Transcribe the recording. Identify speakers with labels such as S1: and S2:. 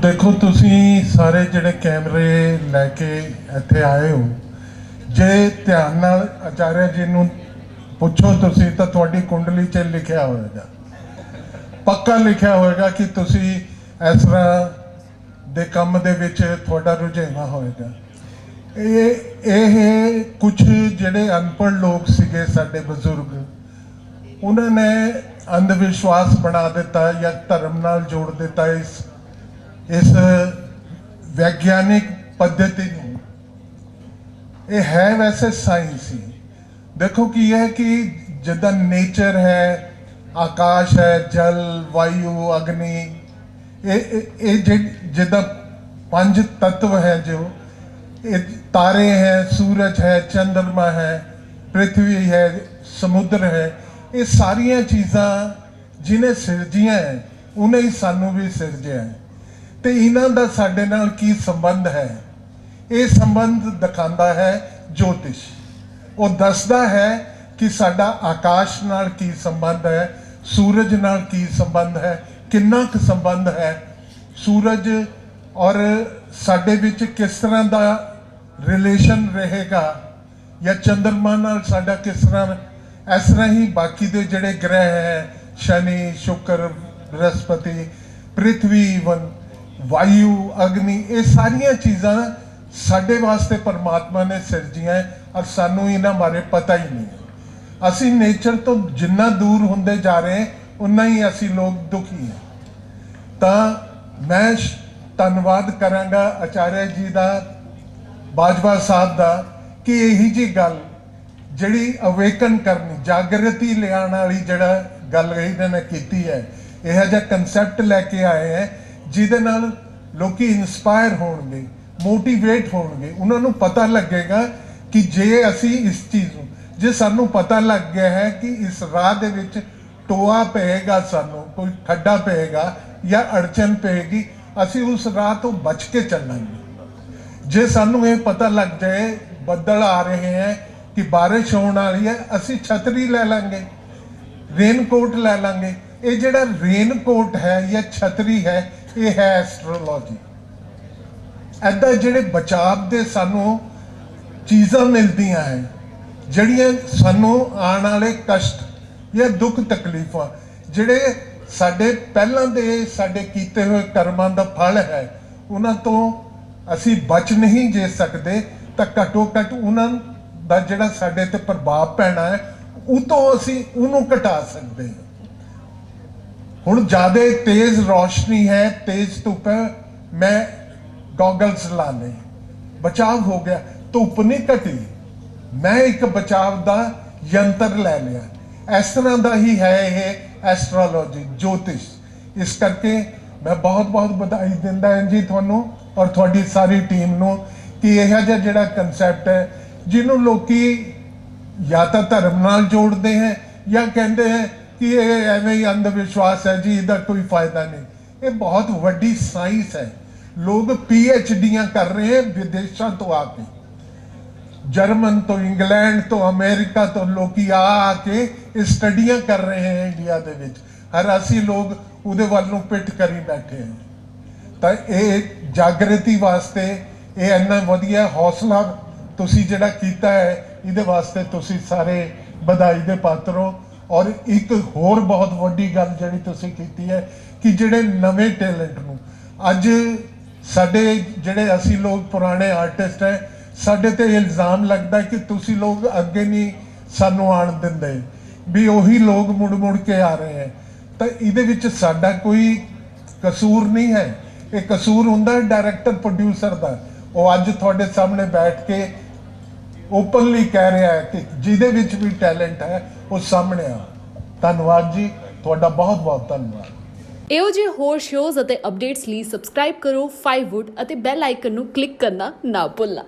S1: ਦੇਖੋ, ਤੁਸੀਂ ਸਾਰੇ ਜਿਹੜੇ ਕੈਮਰੇ ਲੈ ਕੇ ਇੱਥੇ ਆਏ ਹੋ, ਜੇ ਧਿਆਨ ਨਾਲ ਆਚਾਰਿਆ ਜੀ ਨੂੰ ਪੁੱਛੋ ਤੁਸੀਂ, ਤਾਂ ਤੁਹਾਡੀ ਕੁੰਡਲੀ 'ਚ ਲਿਖਿਆ ਹੋਵੇਗਾ ਪੱਕਾ ਲਿਖਿਆ ਹੋਵੇਗਾ ਕਿ ਤੁਸੀਂ ਇਸ ਤਰ੍ਹਾਂ ਦੇ ਕੰਮ ਦੇ ਵਿੱਚ ਤੁਹਾਡਾ ਰੁਝੇਵਾ ਹੋਵੇਗਾ ਇਹ ਇਹ ਕੁਝ ਜਿਹੜੇ ਅਨਪੜ੍ਹ ਲੋਕ ਸੀਗੇ ਸਾਡੇ ਬਜ਼ੁਰਗ, ਉਹਨਾਂ ਨੇ ਅੰਧ ਵਿਸ਼ਵਾਸ ਬਣਾ ਦਿੱਤਾ ਜਾਂ ਧਰਮ ਨਾਲ ਜੋੜ ਦਿੱਤਾ, ਇਸ ਇਸ ਵਿਗਿਆਨਿਕ ਪੱਧਤੀ ਨੂੰ। ਇਹ ਹੈ ਵੈਸੇ ਸਾਇੰਸ ਹੀ। ਦੇਖੋ ਕੀ ਹੈ ਕਿ ਜਿੱਦਾਂ ਨੇਚਰ ਹੈ, ਆਕਾਸ਼ ਹੈ, ਜਲ, ਵਾਯੂ, ਅਗਨੀ, ਇਹ, ਇਹ- ਇਹ ਜਿ- ਜਿੱਦਾਂ ਪੰਜ ਤੱਤਵ ਹੈ ਜੋ, ਇਹ ਤਾਰੇ ਹੈ, ਸੂਰਜ ਹੈ, ਚੰਦਰਮਾ ਹੈ ਪ੍ਰithvi ਹੈ, ਸਮੁੰਦਰ ਹੈ, ਇਹ ਸਾਰੀਆਂ ਚੀਜ਼ਾਂ ਜਿਹਨੇ ਸਿਰਜੀਆਂ ਹੈ ਉਹਨੇ ਹੀ ਸਾਨੂੰ ਵੀ ਸਿਰਜਿਆ ਹੈ। ਤੇ ਇਹਨਾਂ ਦਾ ਸਾਡੇ ਨਾਲ ਕੀ ਸੰਬੰਧ ਹੈ? ਇਹ ਸੰਬੰਧ ਦਿਖਾਉਂਦਾ ਹੈ ਜੋਤਿਸ਼। ਉਹ ਦੱਸਦਾ ਹੈ ਕਿ ਸਾਡਾ ਆਕਾਸ਼ ਨਾਲ ਕੀ ਸੰਬੰਧ ਹੈ, ਸੂਰਜ ਨਾਲ ਕੀ ਸੰਬੰਧ ਹੈ, ਕਿੰਨਾ ਕੁ ਸੰਬੰਧ ਹੈ, ਸੂਰਜ ਔਰ ਸਾਡੇ ਵਿੱਚ ਕਿਸ ਤਰ੍ਹਾਂ ਦਾ ਰਿਲੇਸ਼ਨ ਰਹੇਗਾ ਜਾਂ ਚੰਦਰਮਾ ਨਾਲ ਸਾਡਾ ਕਿਸ ਤਰ੍ਹਾਂ, ਇਸ ਤਰ੍ਹਾਂ ਹੀ ਬਾਕੀ ਦੇ ਜਿਹੜੇ ਗ੍ਰਹਿ ਹੈ, ਸ਼ਨੀ, ਸ਼ੁਕਰ, ਬ੍ਰਹਸਪਤੀ ਪ੍ਰithvi ਵਨ ਵਾਯੂ, ਅਗਨੀ, ਇਹ ਸਾਰੀਆਂ ਚੀਜ਼ਾਂ ਸਾਡੇ ਵਾਸਤੇ ਪਰਮਾਤਮਾ ਨੇ ਸਿਰਜੀਆਂ ਔਰ ਸਾਨੂੰ ਇਹਨਾਂ ਬਾਰੇ ਪਤਾ ਹੀ ਨਹੀਂ ਅਸੀਂ ਨੇਚਰ ਤੋਂ ਜਿੰਨਾ ਦੂਰ ਹੁੰਦੇ ਜਾ ਰਹੇ ਉਨਾ ਹੀ ਅਸੀਂ ਲੋਕ ਦੁਖੀ ਹਾਂ। ਤਾਂ ਮੈਂ ਧੰਨਵਾਦ ਕਰਾਂਗਾ ਆਚਾਰਿਆ ਜੀ ਦਾ, ਬਾਜਵਾ ਸਾਹਿਬ ਦਾ, ਕਿ ਇਹੀ ਜੀ ਗੱਲ ਜਿਹੜੀ ਅਵੇਕਨ ਕਰਨੀ, ਜਾਗਰਤੀ ਲਿਆਉਣ ਵਾਲੀ ਜਿਹੜਾ ਗੱਲ ਇਹਨਾਂ ਨੇ ਕੀਤੀ ਹੈ, ਇਹ ਜਿਹਾ ਕਨਸੈਪਟ ਲੈ ਕੇ ਆਏ ਹੈ ਜਿਹਦੇ ਨਾਲ ਲੋਕੀ ਇਨਸਪਾਇਰ ਹੋਣਗੇ ਮੋਟੀਵੇਟ ਹੋਣਗੇ, ਉਹਨਾਂ ਨੂੰ ਪਤਾ ਲੱਗੇਗਾ ਕਿ ਜੇ ਅਸੀਂ ਇਸ ਚੀਜ਼ ਨੂੰ, ਜੇ ਸਾਨੂੰ ਪਤਾ ਲੱਗ ਗਿਆ ਹੈ ਕਿ ਇਸ ਰਾਹ ਦੇ ਵਿੱਚ ਟੋਆ ਪਏਗਾ ਸਾਨੂੰ, ਕੋਈ ਖੱਡਾ ਪਏਗਾ ਜਾਂ ਅੜਚਨ ਪਏਗੀ, ਅਸੀਂ ਉਸ ਰਾਹ ਤੋਂ ਬਚ ਕੇ ਚੱਲਾਂਗੇ। ਜੇ ਸਾਨੂੰ ਇਹ ਪਤਾ ਲੱਗ ਜਾਏ, ਬੱਦਲ ਆ ਰਹੇ ਹੈ ਕਿ ਬਾਰਿਸ਼ ਹੋਣ ਵਾਲੀ ਹੈ, ਅਸੀਂ ਛਤਰੀ ਲੈ ਲਾਂਗੇ ਰੇਨਕੋਟ ਲੈ ਲਾਂਗੇ ਇਹ ਜਿਹੜਾ ਰੇਨਕੋਟ ਹੈ ਜਾਂ ਛਤਰੀ ਹੈ, ਇਹ ਹੈ ਐਸਟ੍ਰੋਲੋਜੀ ਐਦਾਂ ਜਿਹੜੇ ਬਚਾਵ ਦੇ ਸਾਨੂੰ ਚੀਜ਼ਾਂ ਮਿਲਦੀਆਂ ਹੈ, ਜਿਹੜੀਆਂ ਸਾਨੂੰ ਆਉਣ ਵਾਲੇ ਕਸ਼ਟ ਜਾਂ ਦੁੱਖ ਤਕਲੀਫਾਂ, ਜਿਹੜੇ ਸਾਡੇ ਪਹਿਲਾਂ ਦੇ ਸਾਡੇ ਕੀਤੇ ਹੋਏ ਕਰਮਾਂ ਦਾ ਫਲ ਹੈ, ਉਹਨਾਂ ਤੋਂ ਅਸੀਂ ਬਚ ਨਹੀਂ ਜੇ ਸਕਦੇ, ਤਾਂ ਘੱਟੋ ਘੱਟ ਉਹਨਾਂ ਦਾ ਜਿਹੜਾ ਸਾਡੇ ਤੇ ਪ੍ਰਭਾਵ ਪੈਣਾ ਹੈ, ਉਹ ਤੋਂ ਅਸੀਂ ਉਹਨੂੰ ਘਟਾ ਸਕਦੇ ਹਾਂ। ਹੁਣ ਜ਼ਿਆਦਾ ਤੇਜ਼ ਰੋਸ਼ਨੀ ਹੈ, ਤੇਜ਼ ਧੁੱਪ ਹੈ, ਮੈਂ ਗੋਗਲਸ ਲਾ ਲਏ। ਬਚਾਵ ਹੋ ਗਿਆ। ਧੁੱਪ ਨਹੀਂ ਘਟੀ। ਮੈਂ ਇੱਕ ਬਚਾਵ ਦਾ ਯੰਤਰ ਲੈ ਲਿਆ। ਇਸ ਤਰ੍ਹਾਂ ਦਾ ਹੀ ਹੈ ਇਹ ਐਸਟ੍ਰੋਲੋਜੀ ਜੋਤਿਸ਼। ਇਸ ਕਰਕੇ ਮੈਂ ਬਹੁਤ ਬਹੁਤ ਵਧਾਈ ਦਿੰਦਾ ਹਾਂ ਜੀ ਤੁਹਾਨੂੰ ਔਰ ਤੁਹਾਡੀ ਸਾਰੀ ਟੀਮ ਨੂੰ ਕਿ ਇਹ ਜਿਹਾ ਜਿਹੜਾ ਕਨਸੈਪਟ ਹੈ, ਜਿਹਨੂੰ ਲੋਕੀ ਜਾਂ ਤਾਂ ਧਰਮ ਨਾਲ ਜੋੜਦੇ ਹੈ ਜਾਂ ਕਹਿੰਦੇ ਹੈ ਕਿ ਇਹ ਐਵੇਂ ਹੀ ਅੰਧ ਵਿਸ਼ਵਾਸ ਹੈ ਜੀ, ਇਹਦਾ ਕੋਈ ਫਾਇਦਾ ਨਹੀਂ। ਇਹ ਬਹੁਤ ਵੱਡੀ ਸਾਇੰਸ ਹੈ। ਲੋਕ ਪੀ ਐਚ ਡੀਆਂ ਕਰ ਰਹੇ ਹੈ ਵਿਦੇਸ਼ਾਂ ਤੋਂ ਆ ਕੇ। ਜਰਮਨ ਤੋਂ ਇੰਗਲੈਂਡ ਤੋਂ ਅਮਰੀਕਾ ਤੋਂ ਲੋਕੀ ਆ ਆ ਕੇ ਇਹ ਸਟੱਡੀਆਂ ਕਰ ਰਹੇ ਹੈ ਇੰਡੀਆ ਦੇ ਵਿੱਚ। ਹਰ ਅਸੀਂ ਲੋਕ ਉਹਦੇ ਵੱਲ ਨੂੰ ਪਿੱਠ ਕਰੀ ਬੈਠੇ ਹਾਂ। ਤਾਂ ਇਹ ਜਾਗਰਤੀ ਵਾਸਤੇ ਇਹ ਇੰਨਾ ਵਧੀਆ ਹੌਸਲਾ ਤੁਸੀਂ ਜਿਹੜਾ ਕੀਤਾ ਹੈ, ਇਹਦੇ ਵਾਸਤੇ ਤੁਸੀਂ ਸਾਰੇ ਵਧਾਈ ਦੇ ਪਾਤਰ ਹੋ। ਔਰ ਇੱਕ ਹੋਰ ਬਹੁਤ ਵੱਡੀ ਗੱਲ ਜਿਹੜੀ ਤੁਸੀਂ ਕੀਤੀ ਹੈ ਕਿ ਜਿਹੜੇ ਨਵੇਂ ਟੈਲੈਂਟ ਨੂੰ, ਅੱਜ ਸਾਡੇ ਜਿਹੜੇ ਅਸੀਂ ਲੋਕ ਪੁਰਾਣੇ ਆਰਟਿਸਟ ਹੈ, ਸਾਡੇ ਤੇ ਇਲਜ਼ਾਮ ਲੱਗਦਾ ਕਿ ਤੁਸੀਂ ਲੋਕ ਅੱਗੇ ਨਹੀਂ ਸਾਨੂੰ ਆਣ ਦਿੰਦੇ, ਵੀ ਉਹੀ ਲੋਕ ਮੁੜ ਮੁੜ ਕੇ ਆ ਰਹੇ ਹੈ। ਤਾਂ ਇਹਦੇ ਵਿੱਚ ਸਾਡਾ ਕੋਈ ਕਸੂਰ ਨਹੀਂ ਹੈ। ਇਹ ਕਸੂਰ ਹੁੰਦਾ ਡਾਇਰੈਕਟਰ ਪ੍ਰੋਡਿਊਸਰ ਦਾ। ਉਹ ਅੱਜ ਤੁਹਾਡੇ ਸਾਹਮਣੇ ਬੈਠ ਕੇ ਓਪਨਲੀ ਕਹਿ ਰਿਹਾ ਹੈ ਕਿ ਜਿਹਦੇ ਵਿੱਚ ਵੀ ਟੈਲੈਂਟ ਹੈ ਉਹ ਸਾਹਮਣੇ ਆ। ਧੰਨਵਾਦ ਜੀ। ਤੁਹਾਡਾ ਬਹੁਤ ਬਹੁਤ ਧੰਨਵਾਦ।
S2: ਇਹੋ ਜਿਹੇ ਹੋਰ ਸ਼ੋਜ਼ ਅਤੇ ਅਪਡੇਟਸ ਲਈ ਸਬਸਕ੍ਰਾਈਬ ਕਰੋ 5wood ਅਤੇ ਬੈਲ ਆਈਕਨ ਨੂੰ ਕਲਿੱਕ ਕਰਨਾ ਨਾ ਭੁੱਲਣਾ।